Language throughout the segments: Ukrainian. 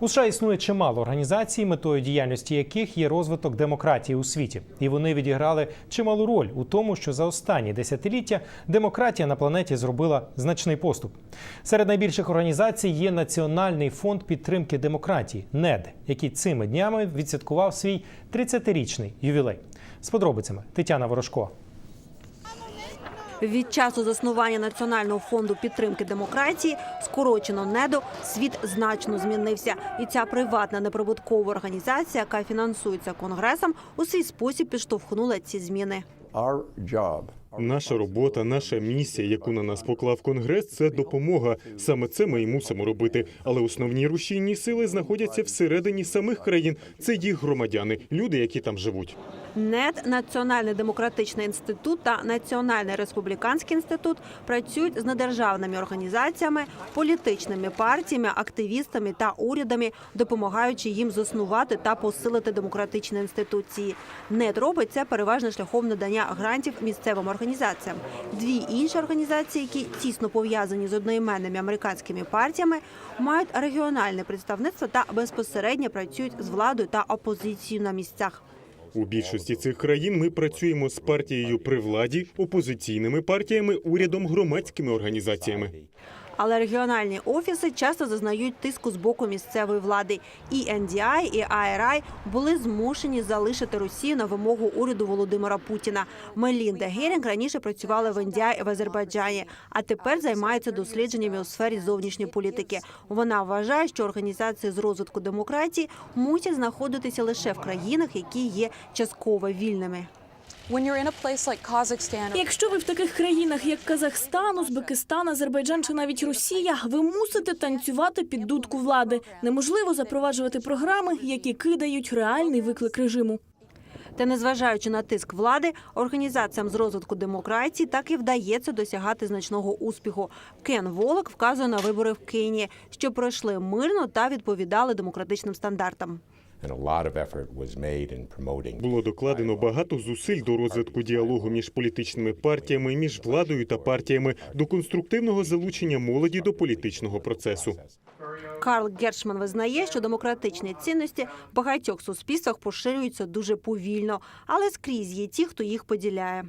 У США існує чимало організацій, метою діяльності яких є розвиток демократії у світі, і вони відіграли чималу роль у тому, що за останні десятиліття демократія на планеті зробила значний поступ. Серед найбільших організацій є Національний фонд підтримки демократії НЕД, який цими днями відсвяткував свій 30-річний ювілей. З подробицями Тетяна Ворожко. Від часу заснування Національного фонду підтримки демократії, скорочено НЕДО, світ значно змінився. І ця приватна неприбуткова організація, яка фінансується конгресом, у свій спосіб підштовхнула ці зміни. Our job. Наша робота, наша місія, яку на нас поклав конгрес, це допомога. Саме це ми і мусимо робити. Але основні рушійні сили знаходяться всередині самих країн. Це їх громадяни, люди, які там живуть. НЕД, Національний демократичний інститут та Національний республіканський інститут працюють з недержавними організаціями, політичними партіями, активістами та урядами, допомагаючи їм заснувати та посилити демократичні інституції. НЕД робить це переважно шляхом надання грантів місцевим організаціям. Дві інші організації, які тісно пов'язані з одноіменними американськими партіями, мають регіональне представництво та безпосередньо працюють з владою та опозицією на місцях. У більшості цих країн ми працюємо з партією при владі, опозиційними партіями, урядом, громадськими організаціями. Але регіональні офіси часто зазнають тиску з боку місцевої влади. І NDI, і IRI були змушені залишити Росію на вимогу уряду Володимира Путіна. Мелінда Герінг раніше працювала в NDI в Азербайджані, а тепер займається дослідженнями у сфері зовнішньої політики. Вона вважає, що організації з розвитку демократії мусять знаходитися лише в країнах, які є частково вільними. When you're in a place like Kazakhstan or Якщо ви в таких країнах, як Казахстан, Узбекистан, Азербайджан чи навіть Росія, ви мусите танцювати під дудку влади. Неможливо запроваджувати програми, які кидають реальний виклик режиму. Та незважаючи на тиск влади, організаціям з розвитку демократії так і вдається досягати значного успіху. Кен Волок вказує на вибори в Кенії, що пройшли мирно та відповідали демократичним стандартам. And a lot of effort was made in promoting. Було докладено багато зусиль до розвитку діалогу між політичними партіями, між владою та партіями, до конструктивного залучення молоді до політичного процесу. Карл Гершман визнає, що демократичні цінності в багатьох суспільствах поширюються дуже повільно, але скрізь є ті, хто їх поділяє.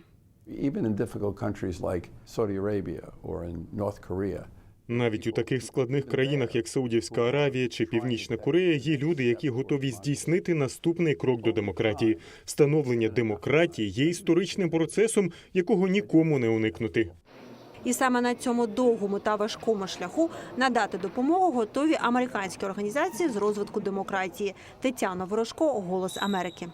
Even in difficult countries like Saudi Arabia or in North Korea, Навіть у таких складних країнах, як Саудівська Аравія чи Північна Корея, є люди, які готові здійснити наступний крок до демократії. Становлення демократії є історичним процесом, якого нікому не уникнути. І саме на цьому довгому та важкому шляху надати допомогу готові американські організації з розвитку демократії. Тетяна Ворожко, Голос Америки.